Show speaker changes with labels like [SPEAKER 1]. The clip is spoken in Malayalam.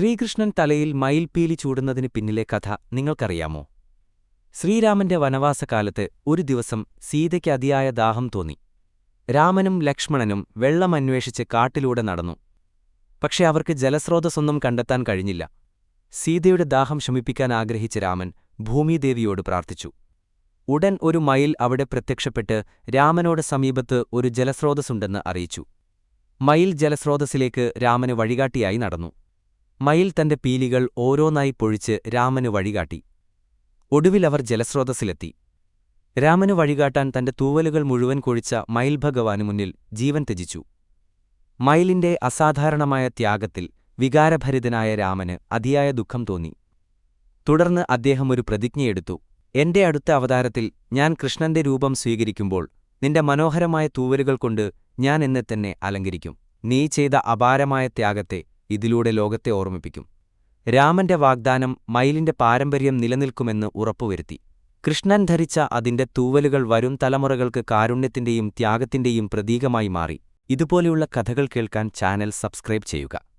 [SPEAKER 1] ശ്രീകൃഷ്ണൻ തലയിൽ മയിൽപീലി ചൂടുന്നതിന് പിന്നിലെ കഥ നിങ്ങൾക്കറിയാമോ? ശ്രീരാമന്റെ വനവാസകാലത്ത് ഒരു ദിവസം സീതയ്ക്ക് അതിയായ ദാഹം തോന്നി. രാമനും ലക്ഷ്മണനും വെള്ളമന്വേഷിച്ച് കാട്ടിലൂടെ നടന്നു. പക്ഷെ അവർക്ക് ജലസ്രോതസ്സൊന്നും കണ്ടെത്താൻ കഴിഞ്ഞില്ല. സീതയുടെ ദാഹം ശമിപ്പിക്കാൻ ആഗ്രഹിച്ച രാമൻ ഭൂമിദേവിയോട് പ്രാർത്ഥിച്ചു. ഉടൻ ഒരു മയിൽ അവിടെ പ്രത്യക്ഷപ്പെട്ട് രാമനോട് സമീപത്ത് ഒരു ജലസ്രോതസ്സുണ്ടെന്ന് അറിയിച്ചു. മയിൽ ജലസ്രോതസ്സിലേക്ക് രാമന് വഴികാട്ടിയായി നടന്നു. മയിൽ തന്റെ പീലികൾ ഓരോന്നായി പൊഴിച്ച് രാമനു വഴികാട്ടി. ഒടുവിലവർ ജലസ്രോതസ്സിലെത്തി. രാമനു വഴികാട്ടാൻ തന്റെ തൂവലുകൾ മുഴുവൻ കൊഴിച്ച മയിൽ ഭഗവാനു മുന്നിൽ ജീവൻ ത്യജിച്ചു. മയിലിന്റെ അസാധാരണമായ ത്യാഗത്തിൽ വികാരഭരിതനായ രാമന് അതിയായ ദുഃഖം തോന്നി. തുടർന്ന് അദ്ദേഹം ഒരു പ്രതിജ്ഞയെടുത്തു എന്റെ അടുത്ത അവതാരത്തിൽ ഞാൻ കൃഷ്ണന്റെ രൂപം സ്വീകരിക്കുമ്പോൾ നിന്റെ മനോഹരമായ തൂവലുകൾ കൊണ്ട് ഞാൻ എന്നെ തന്നെ അലങ്കരിക്കും. നീ ചെയ്ത അപാരമായ ത്യാഗത്തെ ഇതിലൂടെ ലോകത്തെ ഓർമ്മിപ്പിക്കും. രാമന്റെ വാഗ്ദാനം മയിലിന്റെ പാരമ്പര്യം നിലനിൽക്കുമെന്ന് ഉറപ്പുവരുത്തി. കൃഷ്ണൻ ധരിച്ച അതിന്റെ തൂവലുകൾ വരും തലമുറകൾക്ക് കാരുണ്യത്തിന്റെയും ത്യാഗത്തിന്റെയും പ്രതീകമായി മാറി. ഇതുപോലെയുള്ള കഥകൾ കേൾക്കാൻ ചാനൽ സബ്സ്ക്രൈബ് ചെയ്യുക.